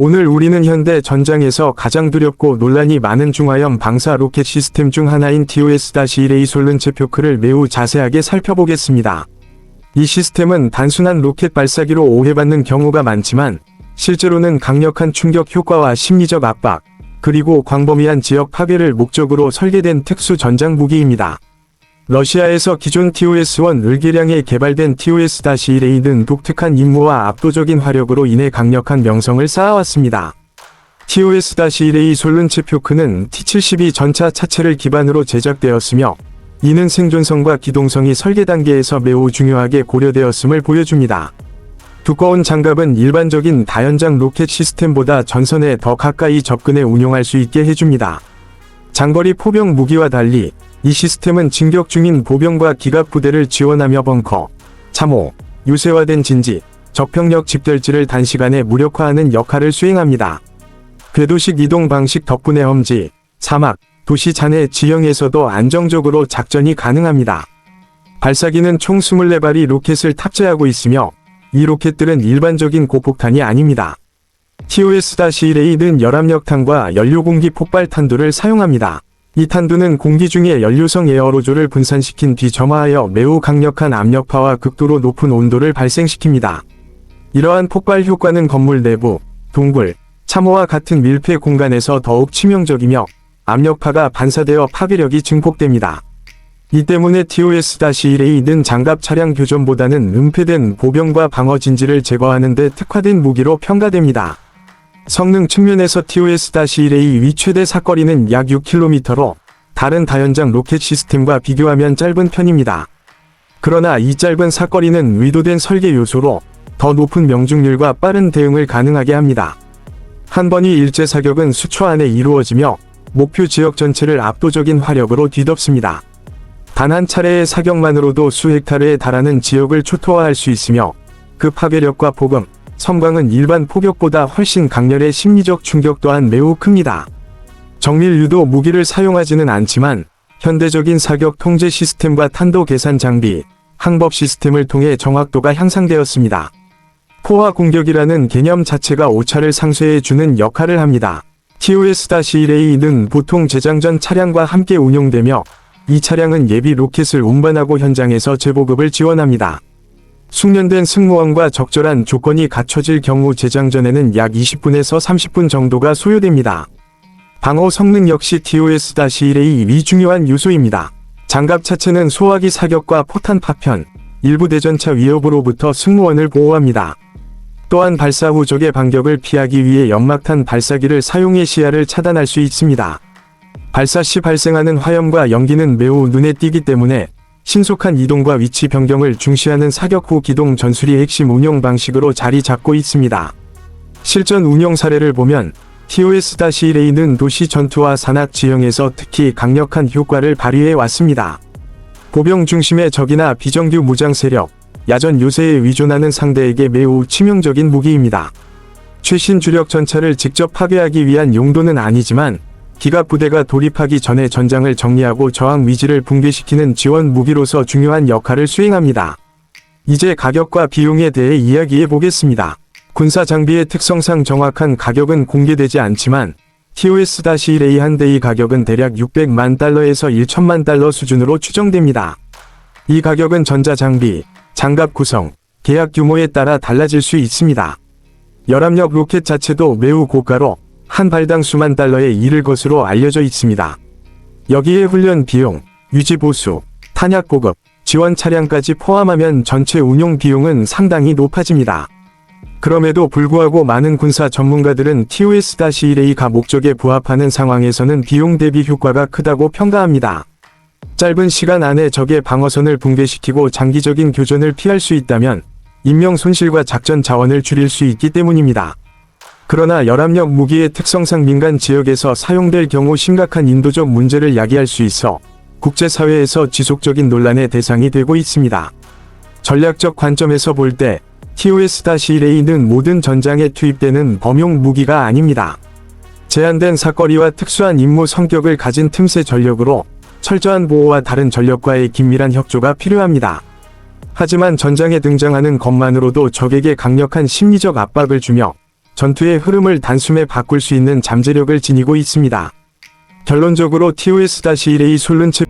오늘 우리는 현대 전장에서 가장 두렵고 논란이 많은 중화형 방사 로켓 시스템 중 하나인 TOS-1A 솔른 제표크를 매우 자세하게 살펴보겠습니다. 이 시스템은 단순한 로켓 발사기로 오해받는 경우가 많지만 실제로는 강력한 충격 효과와 심리적 압박, 그리고 광범위한 지역 파괴를 목적으로 설계된 특수 전장 무기입니다. 러시아에서 기존 TOS-1 을개량에 개발된 TOS-1A는 독특한 임무와 압도적인 화력으로 인해 강력한 명성을 쌓아왔습니다. TOS-1A 솔른체 표크는 T-72 전차 차체를 기반으로 제작되었으며 이는 생존성과 기동성이 설계 단계에서 매우 중요하게 고려되었음을 보여줍니다. 두꺼운 장갑은 일반적인 다연장 로켓 시스템보다 전선에 더 가까이 접근해 운용할 수 있게 해줍니다. 장거리 포병 무기와 달리 이 시스템은 진격 중인 보병과 기갑 부대를 지원하며 벙커, 참호, 유세화된 진지, 적병력 집결지를 단시간에 무력화하는 역할을 수행합니다. 궤도식 이동 방식 덕분에 험지, 사막, 도시 잔해 지형에서도 안정적으로 작전이 가능합니다. 발사기는 총 24발이 로켓을 탑재하고 있으며 이 로켓들은 일반적인 고폭탄이 아닙니다. TOS-1A는 열압력탄과 연료공기 폭발탄두를 사용합니다. 이 탄두는 공기 중에 연료성 에어로졸을 분산시킨 뒤 점화하여 매우 강력한 압력파와 극도로 높은 온도를 발생시킵니다. 이러한 폭발 효과는 건물 내부, 동굴, 참호와 같은 밀폐 공간에서 더욱 치명적이며 압력파가 반사되어 파괴력이 증폭됩니다. 이 때문에 TOS-1A는 장갑 차량 교전보다는 은폐된 보병과 방어 진지를 제거하는 데 특화된 무기로 평가됩니다. 성능 측면에서 TOS-1A 위 최대 사거리는 약 6km로 다른 다연장 로켓 시스템과 비교하면 짧은 편입니다. 그러나 이 짧은 사거리는 의도된 설계 요소로 더 높은 명중률과 빠른 대응을 가능하게 합니다. 한 번의 일제 사격은 수초 안에 이루어지며 목표 지역 전체를 압도적인 화력으로 뒤덮습니다. 단 한 차례의 사격만으로도 수 헥타르에 달하는 지역을 초토화할 수 있으며 그 파괴력과 보금, 섬광은 일반 포격보다 훨씬 강렬해 심리적 충격 또한 매우 큽니다. 정밀 유도 무기를 사용하지는 않지만 현대적인 사격 통제 시스템과 탄도 계산 장비, 항법 시스템을 통해 정확도가 향상되었습니다. 포화 공격이라는 개념 자체가 오차를 상쇄해 주는 역할을 합니다. TOS-1A는 보통 재장전 차량과 함께 운용되며 이 차량은 예비 로켓을 운반하고 현장에서 재보급을 지원합니다. 숙련된 승무원과 적절한 조건이 갖춰질 경우 재장전에는 약 20분에서 30분 정도가 소요됩니다. 방어 성능 역시 TOS-1A 위 중요한 요소입니다. 장갑 차체는 소화기 사격과 포탄 파편, 일부 대전차 위협으로부터 승무원을 보호합니다. 또한 발사 후 적의 반격을 피하기 위해 연막탄 발사기를 사용해 시야를 차단할 수 있습니다. 발사 시 발생하는 화염과 연기는 매우 눈에 띄기 때문에 신속한 이동과 위치 변경을 중시하는 사격 후 기동 전술이 핵심 운용 방식으로 자리 잡고 있습니다. 실전 운용 사례를 보면 TOS-1A는 도시 전투와 산악 지형에서 특히 강력한 효과를 발휘해 왔습니다. 보병 중심의 적이나 비정규 무장 세력, 야전 요새에 의존하는 상대에게 매우 치명적인 무기입니다. 최신 주력 전차를 직접 파괴하기 위한 용도는 아니지만 기갑 부대가 돌입하기 전에 전장을 정리하고 저항 위지를 붕괴시키는 지원 무기로서 중요한 역할을 수행합니다. 이제 가격과 비용에 대해 이야기해 보겠습니다. 군사 장비의 특성상 정확한 가격은 공개되지 않지만 TOS-1A 한 대의 가격은 대략 600만 달러에서 1천만 달러 수준으로 추정됩니다. 이 가격은 전자 장비, 장갑 구성, 계약 규모에 따라 달라질 수 있습니다. 열압력 로켓 자체도 매우 고가로 한 발당 수만 달러에 이를 것으로 알려져 있습니다. 여기에 훈련 비용, 유지 보수, 탄약 보급, 지원 차량까지 포함하면 전체 운용 비용은 상당히 높아집니다. 그럼에도 불구하고 많은 군사 전문가들은 TOS-1A가 목적에 부합하는 상황에서는 비용 대비 효과가 크다고 평가합니다. 짧은 시간 안에 적의 방어선을 붕괴시키고 장기적인 교전을 피할 수 있다면 인명 손실과 작전 자원을 줄일 수 있기 때문입니다. 그러나 열압력 무기의 특성상 민간 지역에서 사용될 경우 심각한 인도적 문제를 야기할 수 있어 국제사회에서 지속적인 논란의 대상이 되고 있습니다. 전략적 관점에서 볼 때 TOS-1A는 모든 전장에 투입되는 범용 무기가 아닙니다. 제한된 사거리와 특수한 임무 성격을 가진 틈새 전력으로 철저한 보호와 다른 전력과의 긴밀한 협조가 필요합니다. 하지만 전장에 등장하는 것만으로도 적에게 강력한 심리적 압박을 주며 전투의 흐름을 단숨에 바꿀 수 있는 잠재력을 지니고 있습니다. 결론적으로 TOS-1A 솔른츠